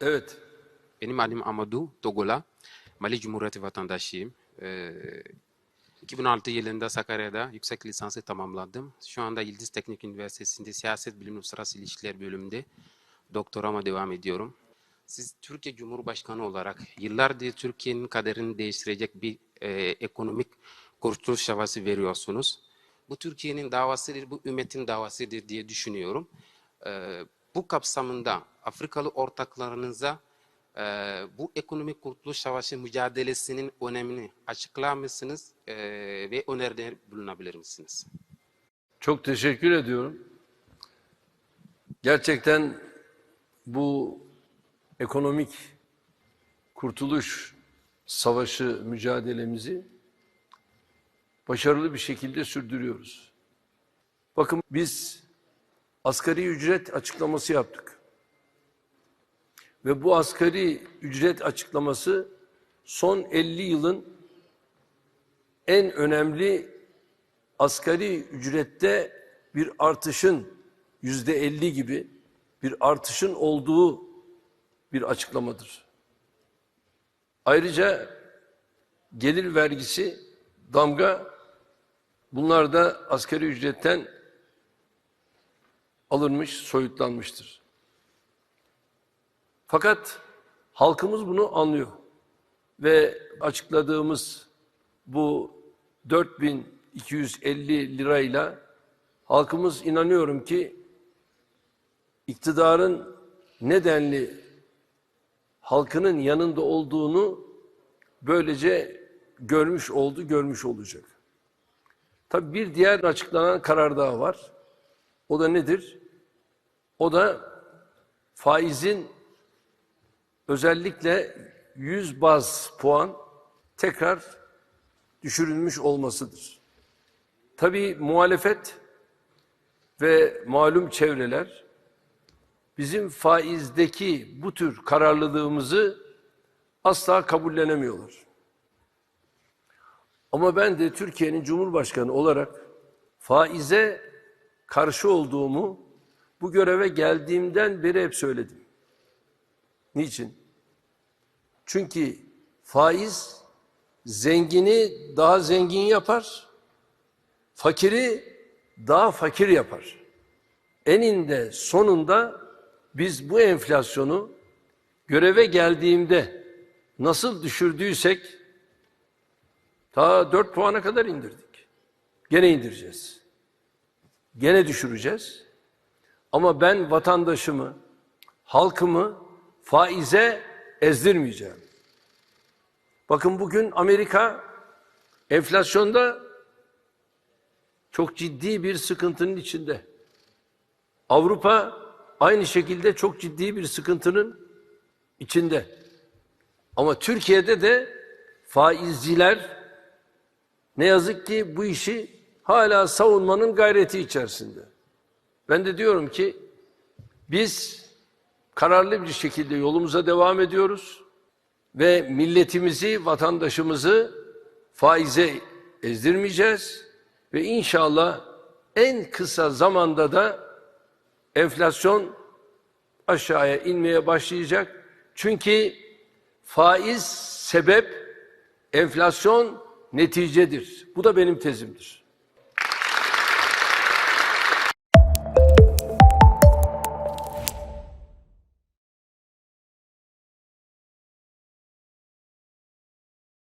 Evet. Benim adım Amadou Togola. Mali Cumhuriyeti vatandaşıyım. Ee, 2006 yılında Sakarya'da yüksek lisansı tamamladım. Şu anda Yıldız Teknik Üniversitesi'nde Siyaset Bilimi Uluslararası İlişkiler bölümünde doktorama devam ediyorum. Siz Türkiye Cumhurbaşkanı olarak yıllardır Türkiye'nin kaderini değiştirecek bir e, ekonomik kurtuluş çabası veriyorsunuz. Bu Türkiye'nin davasıdır, bu ümmetin davasıdır diye düşünüyorum. Ee, bu kapsamında Afrikalı ortaklarınıza e, bu ekonomik kurtuluş savaşı mücadelesinin önemini açıklar mısınız e, ve öneride bulunabilir misiniz? Çok teşekkür ediyorum. Gerçekten bu ekonomik kurtuluş savaşı mücadelemizi başarılı bir şekilde sürdürüyoruz. Bakın biz asgari ücret açıklaması yaptık. Ve bu asgari ücret açıklaması son 50 yılın en önemli asgari ücrette bir artışın yüzde 50 gibi bir artışın olduğu bir açıklamadır. Ayrıca gelir vergisi damga bunlar da asgari ücretten alınmış, soyutlanmıştır. Fakat halkımız bunu anlıyor ve açıkladığımız bu 4250 lirayla halkımız inanıyorum ki iktidarın nedenli halkının yanında olduğunu böylece görmüş oldu, görmüş olacak. Tabii bir diğer açıklanan karar daha var. O da nedir? O da faizin özellikle 100 baz puan tekrar düşürülmüş olmasıdır. Tabii muhalefet ve malum çevreler bizim faizdeki bu tür kararlılığımızı asla kabullenemiyorlar. Ama ben de Türkiye'nin Cumhurbaşkanı olarak faize karşı olduğumu bu göreve geldiğimden beri hep söyledim. Niçin? Çünkü faiz zengini daha zengin yapar, fakiri daha fakir yapar. Eninde sonunda biz bu enflasyonu göreve geldiğimde nasıl düşürdüysek ta 4 puana kadar indirdik. Gene indireceğiz. Gene düşüreceğiz. Ama ben vatandaşımı, halkımı faize ezdirmeyeceğim. Bakın bugün Amerika enflasyonda çok ciddi bir sıkıntının içinde. Avrupa aynı şekilde çok ciddi bir sıkıntının içinde. Ama Türkiye'de de faizciler ne yazık ki bu işi hala savunmanın gayreti içerisinde. Ben de diyorum ki biz kararlı bir şekilde yolumuza devam ediyoruz ve milletimizi, vatandaşımızı faize ezdirmeyeceğiz ve inşallah en kısa zamanda da enflasyon aşağıya inmeye başlayacak. Çünkü faiz sebep, enflasyon neticedir. Bu da benim tezimdir.